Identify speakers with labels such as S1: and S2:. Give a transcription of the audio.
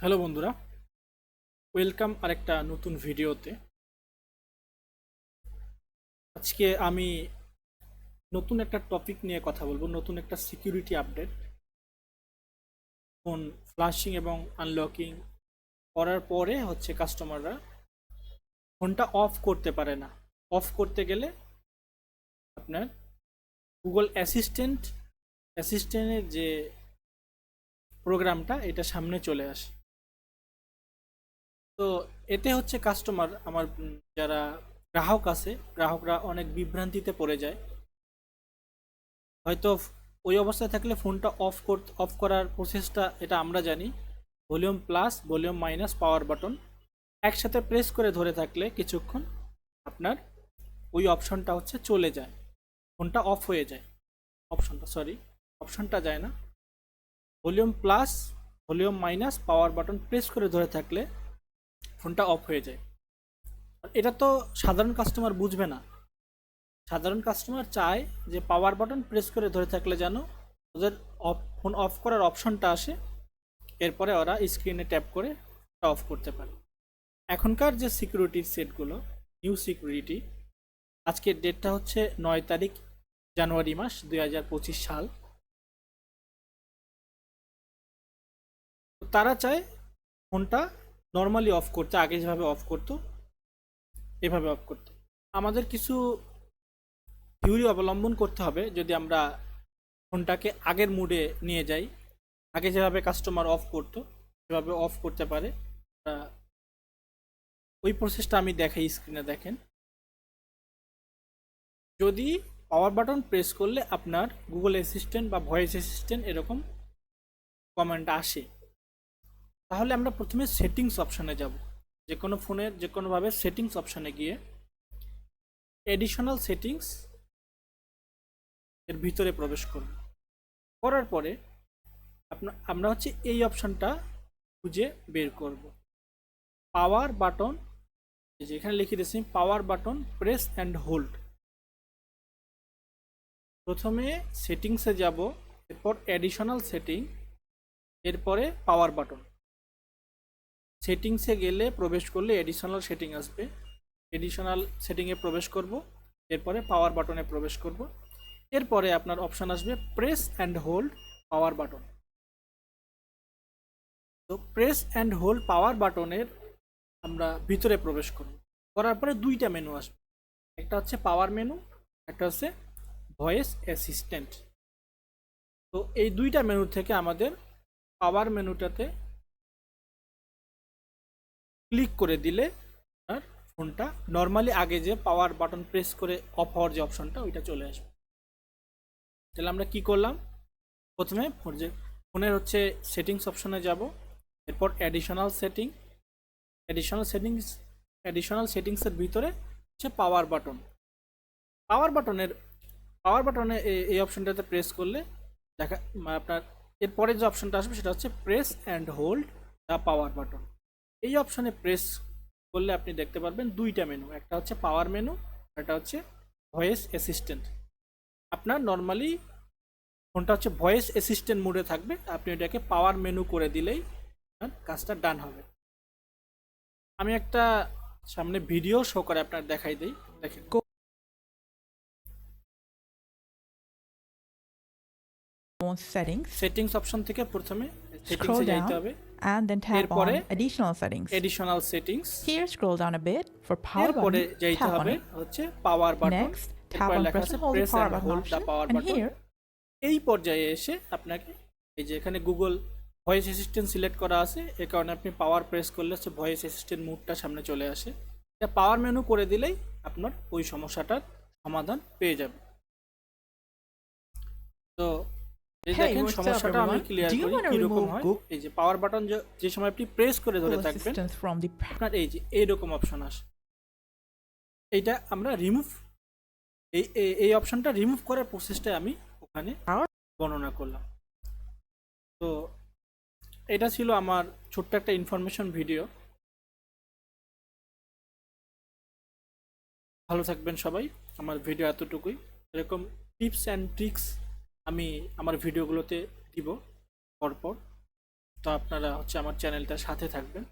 S1: Hello বন্ধুরা। Welcome আরেকটা নতুন ভিডিওতে। আজকে আমি নতুন একটা টপিক নিয়ে কথা বলব, নতুন একটা সিকিউরিটি আপডেট ফোন ফ্লাশিং এবং আনলকিং করার পরে হচ্ছে কাস্টমাররা ফোনটা অফ করতে পারে না। অফ করতে গেলে আপনার গুগল অ্যাসিস্ট্যান্ট অ্যাসিস্ট্যান্টের যে প্রোগ্রামটা এটা সামনে চলে আসে। তো এতে হচ্ছে কাস্টমার আমার যারা গ্রাহক আছে, গ্রাহকরা অনেক বিভ্রান্তিতে পড়ে যায়। হয়তো ওই অবস্থায় থাকলে ফোনটা অফ কর অফ করার প্রসেসটা এটা আমরা জানি। Volume plus, volume minus power button একসাথে প্রেস করে ধরে থাকলে কিছুক্ষণ আপনার ওই অপশনটা হচ্ছে চলে যায়। ফোনটা অফ হয়ে যায়। অপশনটা সরি অপশনটা যায় না। Volume plus, volume minus power button press করে ধরে থাকলে ফোনটা অফ হয়ে যায়। এটা তো সাধারণ কাস্টমার বুঝবে না। সাধারণ কাস্টমার চায় যে পাওয়ার বাটন প্রেস করে ধরে থাকলে যেন ওদের অফ ফোন অফ করার অপশনটা আসে। এরপরে ওরা স্ক্রিনে ট্যাপ করে অফ করতে পারে। এখনকার যে সিকিউরিটি সেটগুলো নিউ সিকিউরিটি আজকের ডেটটা হচ্ছে নয় তারিখ জানুয়ারি মাস দুই হাজার পঁচিশ সাল। তারা চায় ফোনটা নর্মালি অফ করতে, আগে যেভাবে অফ করতো, এভাবে অফ করতে। আমাদের কিছু থিওরি অবলম্বন করতে হবে, যদি আমরা ফোনটাকে আগের মুডে নিয়ে যাই। আগে যেভাবে কাস্টমার অফ করতো, সেভাবে অফ করতে পারে। ওই প্রসেসটা আমি দেখাই স্ক্রিনে দেখেন। যদি পাওয়ার বাটন প্রেস করলে আপনার গুগল অ্যাসিস্ট্যান্ট বা ভয়েস অ্যাসিস্ট্যান্ট এরকম কমেন্ট আসে। তাহলে আমরা প্রথমে সেটিংস অপশানে যাব। যে কোনো ফোনের যে কোনোভাবে সেটিংস অপশানে গিয়ে এডিশনাল সেটিংস এর ভিতরে প্রবেশ করব। করার পরে আপনার আমরা হচ্ছে এই অপশানটা খুঁজে বের করব। পাওয়ার বাটন যেখানে লিখে দিয়েছি power button press and hold প্রথমে সেটিংসে যাব, এরপর অ্যাডিশনাল সেটিং এরপরে পাওয়ার বাটন সেটিংসে গেলে প্রবেশ করলে এডিশনাল সেটিং আসবে। এডিশনাল সেটিংয়ে প্রবেশ করব, এরপরে পাওয়ার বাটনে প্রবেশ করব। এরপরে আপনার অপশন আসবে press and hold power button তো প্রেস অ্যান্ড হোল্ড পাওয়ার বাটনের আমরা ভিতরে প্রবেশ করব। করার পরে দুইটা মেনু আসবে। একটা হচ্ছে পাওয়ার মেনু একটা হচ্ছে ভয়েস অ্যাসিস্ট্যান্ট তো এই দুইটা মেনু থেকে আমাদের পাওয়ার মেনুটাতে ক্লিক করে দিলে আর ফোনটা নর্মালি আগে যে পাওয়ার বাটন প্রেস করে অফ হওয়ার যে অপশনটা ওইটা চলে আসবে। তাহলে আমরা কি করলাম? প্রথমে ফোন যে ফোনের হচ্ছে সেটিংস অপশনে যাব, এরপর additional setting additional settings additional সেটিংসের ভিতরে হচ্ছে পাওয়ার বাটন পাওয়ার বাটনের পাওয়ার বাটনে এই অপশনটাতে প্রেস করলে দেখা মানে আপনার এরপরে যে অপশনটা আসবে, সেটা হচ্ছে press and hold the power button এই অপশানে প্রেস করলে আপনি দেখতে পারবেন দুইটা মেনু একটা হচ্ছে পাওয়ার মেনু একটা হচ্ছে ভয়েস অ্যাসিস্ট্যান্ট আপনার নর্মালি ফোনটা হচ্ছে ভয়েস অ্যাসিস্ট্যান্ট মোডে থাকবে আপনি এটাকে পাওয়ার মেনু করে দিলেই কাজটা ডান হবে। আমি একটা সামনে ভিডিও শো করে আপনার দেখাই দিই দেখেন। সেটিংস অপশন থেকে প্রথমে সেটিংসে যাইতে হবে।
S2: And then tap on additional settings.
S1: Additional settings
S2: Here scroll down a bit for power button, tap on it.
S1: Power button
S2: Next, tap on press and hold the power button option. and here
S1: এই পর্যায়ে এসে আপনাকে এই যে এখানে Google voice assistant select করা আছে। এ কারণে আপনি পাওয়ার প্রেস করলে হচ্ছে ভয়েস অ্যাসিস্ট্যান্ট মুডটা সামনে চলে আসে। এটা পাওয়ার মেনু করে দিলেই আপনার ওই সমস্যাটার সমাধান পেয়ে যাবে। তো দেখেন সমস্যাটা আমি ক্লিয়ার করি কীরকম হয়? এই যে পাওয়ার বাটন যে সময় আপনি প্রেস করে ধরে থাকবেন আপনার এই যে এইরকম অপশন আসে। এইটা আমরা রিমুভ এই এই- অপশনটা রিমুভ করার প্রসেসটা আমি ওখানে বর্ণনা করলাম। তো এটা ছিল আমার ছোট্ট একটা ইনফরমেশন ভিডিও ভালো থাকবেন সবাই আমার ভিডিও এতটুকুই। এরকম টিপস অ্যান্ড ট্রিক্স আমি আমার ভিডিওগুলোতে দিব পরপর। তো আপনারা হচ্ছে আমার চ্যানেলটার সাথে থাকবেন।